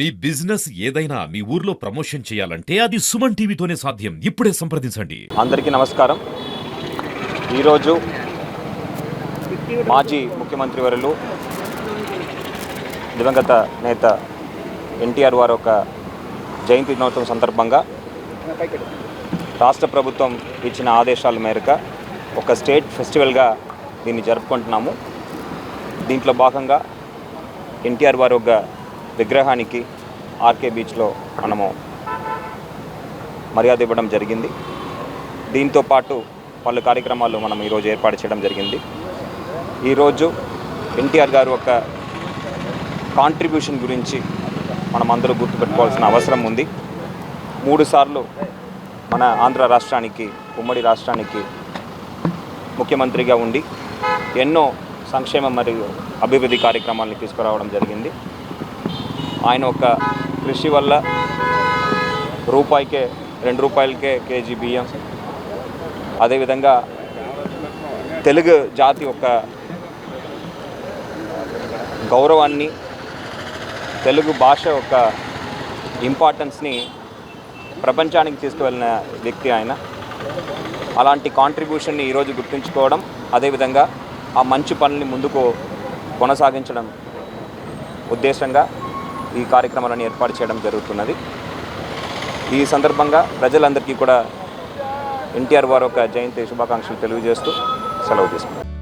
మీ business ఏదైనా మీ ఊర్లో promotion చేయాలంటే అది సుమన్ టీవీతోనే సాధ్యం. ఇప్పుడే సంప్రదించండి. అందరికీ నమస్కారం. ఈరోజు మాజీ ముఖ్యమంత్రి వరులు దివంగత నేత ఎన్టీఆర్ వారు ఒక జయంతి దినోత్సవం సందర్భంగా రాష్ట్ర ప్రభుత్వం ఇచ్చిన ఆదేశాల మేరకు ఒక స్టేట్ ఫెస్టివల్గా దీన్ని జరుపుకుంటున్నాము. దీంట్లో భాగంగా ఎన్టీఆర్ వారు ఒక విగ్రహానికి ఆర్కే బీచ్లో మనము మర్యాద ఇవ్వడం జరిగింది. దీంతో పాటు పలు కార్యక్రమాలు మనం ఈరోజు ఏర్పాటు చేయడం జరిగింది. ఈరోజు ఎన్టీఆర్ గారు ఒక కాంట్రిబ్యూషన్ గురించి మనం అందరూ గుర్తుపెట్టుకోవాల్సిన అవసరం ఉంది. మూడుసార్లు మన ఆంధ్ర రాష్ట్రానికి ఉమ్మడి రాష్ట్రానికి ముఖ్యమంత్రిగా ఉండి ఎన్నో సంక్షేమ మరియు అభివృద్ధి కార్యక్రమాలను తీసుకురావడం జరిగింది. ఆయన ఒక కృషి వల్ల రూపాయికే రెండు రూపాయలకే కేజీ బియ్యం. అదేవిధంగా తెలుగు జాతి యొక్క గౌరవాన్ని తెలుగు భాష యొక్క ఇంపార్టెన్స్ని ప్రపంచానికి తీసుకువెళ్ళిన వ్యక్తి ఆయన. అలాంటి కాంట్రిబ్యూషన్ని ఈరోజు గుర్తుంచుకోవడం అదేవిధంగా ఆ మంచి పనుల్ని ముందుకు కొనసాగించడం ఉద్దేశంగా ఈ కార్యక్రమాలను ఏర్పాటు చేయడం జరుగుతున్నది. ఈ సందర్భంగా ప్రజలందరికీ కూడా ఎన్టీఆర్ వారు ఒక జయంతి శుభాకాంక్షలు తెలియజేస్తూ సెలవు తీసుకున్నారు